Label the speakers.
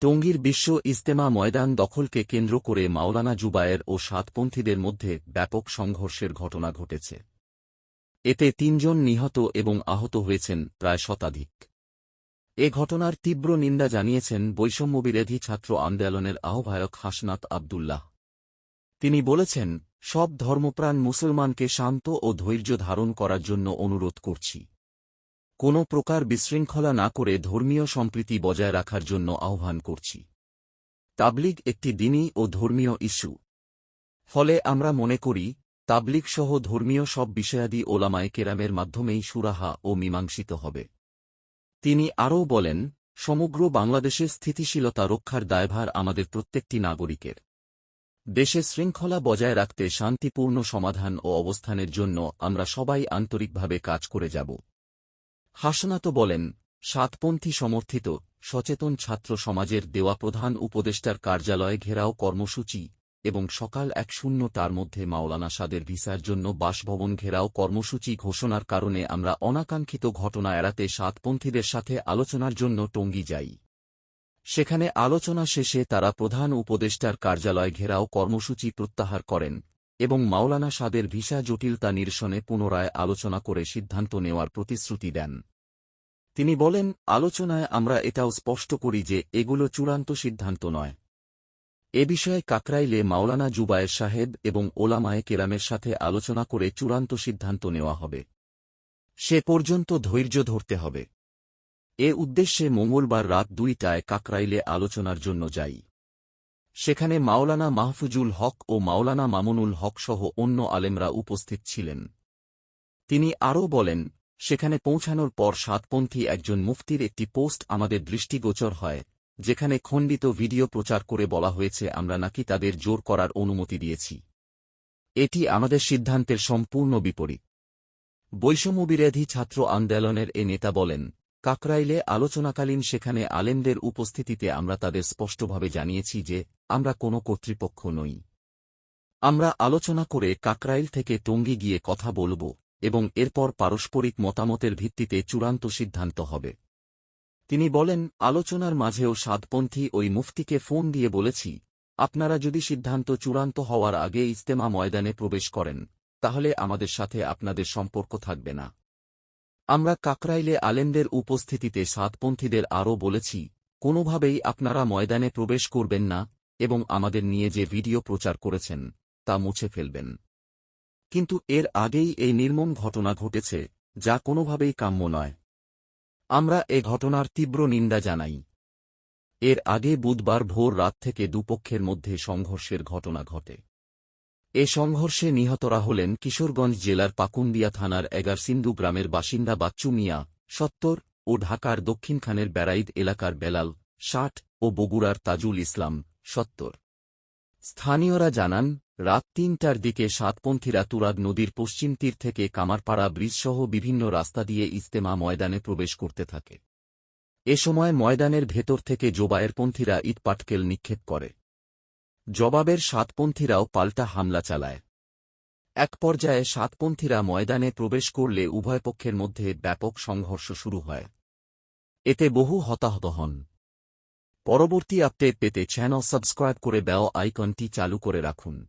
Speaker 1: টঙ্গীর বিশ্ব ইজতেমা ময়দান দখলকে কেন্দ্র করে মাওলানা জুবায়ের ও সাতপন্থীদের মধ্যে ব্যাপক সংঘর্ষের ঘটনা ঘটেছে। এতে তিনজন নিহত এবং আহত হয়েছেন প্রায় শতাধিক। এ ঘটনার তীব্র নিন্দা জানিয়েছেন বৈষম্যবিরোধী ছাত্র আন্দোলনের আহ্বায়ক হাসনাত আবদুল্লাহ। তিনি বলেছেন, সব ধর্মপ্রাণ মুসলমানকে শান্ত ও ধৈর্য ধারণ করার জন্য অনুরোধ করছি। কোনো প্রকার বিশৃঙ্খলা না করে ধর্মীয় সম্প্রীতি বজায় রাখার জন্য আহ্বান করছি। তাবলিগ একটি দিনী ও ধর্মীয় ইস্যু। ফলে আমরা মনে করি, তাবলিগ সহ ধর্মীয় সব বিষয়াদি ওলামায় কেরামের মাধ্যমেই সুরাহা ও মীমাংসিত হবে। তিনি আরও বলেন, সমগ্র বাংলাদেশে স্থিতিশীলতা রক্ষার দায়ভার আমাদের প্রত্যেকটি নাগরিকের। দেশে শৃঙ্খলা বজায় রাখতে শান্তিপূর্ণ সমাধান ও অবস্থানের জন্য আমরা সবাই আন্তরিকভাবে কাজ করে যাব। হাসনাত বলেন, সাতপন্থী সমর্থিত, সচেতন ছাত্র সমাজের দেওয়া প্রধান উপদেষ্টার কার্যালয়ে ঘেরাও কর্মসূচি এবং সকাল এক শূন্য তার মধ্যে মাওলানা সাদের ভিসার জন্য বাসভবন ঘেরাও কর্মসূচি ঘোষণার কারণে আমরা অনাকাঙ্ক্ষিত ঘটনা এড়াতে সাতপন্থীদের সাথে আলোচনার জন্য টঙ্গি যাই। সেখানে আলোচনা শেষে তারা প্রধান উপদেষ্টার কার্যালয় ঘেরাও কর্মসূচি প্রত্যাহার করেন। এবং মাওলানা সাদের ভিসা জটিলতা নিরসনে পুনরায় আলোচনা করে সিদ্ধান্ত নেওয়ার প্রতিশ্রুতি দেন। তিনি বলেন, আলোচনায় আমরা এটাও স্পষ্ট করি যে এগুলো চূড়ান্ত সিদ্ধান্ত নয়। এ বিষয়ে কাকরাইলে মাওলানা জুবায়ের সাহেব এবং ওলামায়ে কেরামের সাথে আলোচনা করে চূড়ান্ত সিদ্ধান্ত নেওয়া হবে। সে পর্যন্ত ধৈর্য ধরতে হবে। এ উদ্দেশ্যে মঙ্গলবার রাত দুইটায় কাকরাইলে আলোচনার জন্য যাই। সেখানে মাওলানা মাহফুজুল হক ও মাওলানা মামুনুল হক সহ অন্য আলেমরা উপস্থিত ছিলেন। তিনি আরও বলেন, সেখানে পৌঁছানোর পর সাতপন্থী একজন মুফতির একটি পোস্ট আমাদের দৃষ্টিগোচর হয়, যেখানে খণ্ডিত ভিডিও প্রচার করে বলা হয়েছে, আমরা নাকি তাদের জোর করার অনুমতি দিয়েছি। এটি আমাদের সিদ্ধান্তের সম্পূর্ণ বিপরীত। বৈষম্যবিরোধী ছাত্র আন্দোলনের এ নেতা বলেন কাকরাইলে আলোচনাকালীন সেখানে আলেমদের উপস্থিতিতে আমরা তাদের স্পষ্টভাবে জানিয়েছি যে, আমরা কোনো কর্তৃপক্ষ নই। আমরা আলোচনা করে কাকরাইল থেকে টঙ্গী গিয়ে কথা বলব এবং এরপর পারস্পরিক মতামতের ভিত্তিতে চূড়ান্ত সিদ্ধান্ত হবে। তিনি বলেন, আলোচনার মাঝেও সাতপন্থী ওই মুফতিকে ফোন দিয়ে বলেছি, আপনারা যদি সিদ্ধান্ত চূড়ান্ত হওয়ার আগে ইজতেমা ময়দানে প্রবেশ করেন, তাহলে আমাদের সাথে আপনাদের সম্পর্ক থাকবে না। আমরা কাকরাইলে আলেমদের উপস্থিতিতে সাতপন্থীদের আরও বলেছি, কোনোভাবেই আপনারা ময়দানে প্রবেশ করবেন না এবং আমাদের নিয়ে যে ভিডিও প্রচার করেছেন, তা মুছে ফেলবেন। কিন্তু এর আগেই এই নির্মম ঘটনা ঘটেছে, যা কোনোভাবেই কাম্য নয়। আমরা এ ঘটনার তীব্র নিন্দা জানাই। এর আগে বুধবার ভোর রাত থেকে দুপক্ষের মধ্যে সংঘর্ষের ঘটনা ঘটে। এ সংঘর্ষে নিহতরা হলেন কিশোরগঞ্জ জেলার পাকুন্দিয়া থানার এগারসিন্দু গ্রামের বাসিন্দা বাচ্চু মিয়া, সত্তর, ও ঢাকার দক্ষিণখানের বেড়াইদ এলাকার বেলাল, ষাট, ও বগুড়ার তাজুল ইসলাম, সত্তর। স্থানীয়রা জানান, রাত তিনটার দিকে সাতপন্থীরা তুরাগ নদীর পশ্চিম তীর থেকে কামারপাড়া ব্রিজসহ বিভিন্ন রাস্তা দিয়ে ইস্তেমা ময়দানে প্রবেশ করতে থাকে। এ সময় ময়দানের ভেতর থেকে জোবায়েরপন্থীরা ইটপাটকেল নিক্ষেপ করে। জবাবের সাতপন্থীরাও পাল্টা হামলা চালায়। এক পর্যায়ে সাতপন্থীরা ময়দানে প্রবেশ করলে উভয় পক্ষের মধ্যে ব্যাপক সংঘর্ষ শুরু হয়। এতে বহু হতাহত হন। পরবর্তী আপডেট পেতে চ্যানেল সাবস্ক্রাইব করে বেল আইকনটি চালু করে রাখুন।